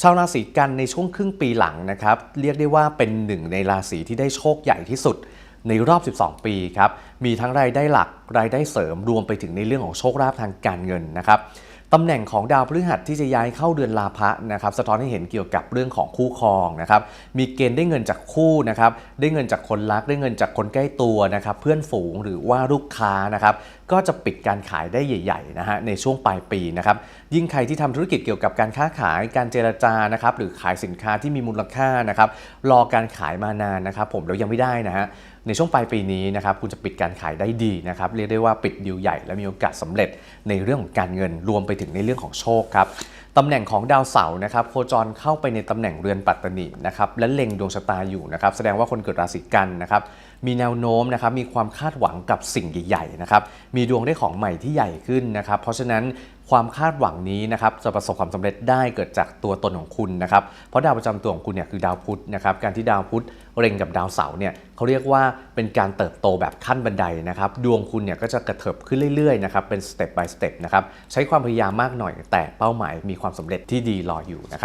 ชาวราศีกันในช่วงครึ่งปีหลังนะครับเรียกได้ว่าเป็นหนึ่งในราศีที่ได้โชคใหญ่ที่สุดในรอบ 12 ปีครับมีทั้งรายได้หลักรายได้เสริมรวมไปถึงในเรื่องของโชคลาภทางการเงินนะครับ ตำแหน่งของดาวพฤหัสที่จะย้ายเข้าเดือนลาภะนะครับสะท้อนให้เห็นเกี่ยวกับเรื่องของคู่ครองนะครับมีเกณฑ์ได้เงินจากคู่นะครับได้เงินจากคนรักได้เงินจากคนใกล้ตัวนะครับเพื่อนฝูงหรือว่าลูกค้านะครับก็จะปิดการขายได้ใหญ่ๆนะฮะในช่วงปลายปีนะครับยิ่งใครที่ทำธุรกิจเกี่ยวกับการค้าขายการเจรจานะครับหรือขายสินค้าที่มีมูลค่านะครับรอการขายมานานนะครับผมแล้วยังไม่ได้นะฮะ ในช่วงปลายปีนี้นะครับคุณจะปิดการขายได้ดีนะครับเรียกได้ว่าปิดดีลใหญ่และมีโอกาสสำเร็จในเรื่องของการเงินรวมไปถึงในเรื่องของโชคครับตำแหน่งของดาวเสาร์นะครับโคจรเข้าไปในตำแหน่งเรือนปัตตานินะครับและเล็งดวงชะตาอยู่นะครับแสดงว่าคนเกิดราศีกันนะครับมีแนวโน้มนะครับมีความคาดหวังกับสิ่งใหญ่ๆนะครับมีดวงได้ของใหม่ที่ใหญ่ขึ้นนะครับเพราะฉะนั้น ความคาดหวังนี้นะครับจะประสบความสำเร็จได้เกิดจากตัวตนของคุณนะครับเพราะดาวประจำตัวของคุณเนี่ยคือดาวพุธนะครับการที่ดาวพุธเร็งกับดาวเสาร์เนี่ยเขาเรียกว่าเป็นการเติบโตแบบขั้นบันไดนะครับดวงคุณเนี่ยก็จะกระเถิบขึ้นเรื่อยๆนะครับเป็นสเต็ป by สเต็ปนะครับใช้ความพยายามมากหน่อยแต่เป้าหมายมีความสำเร็จที่ดีรออยู่นะครับ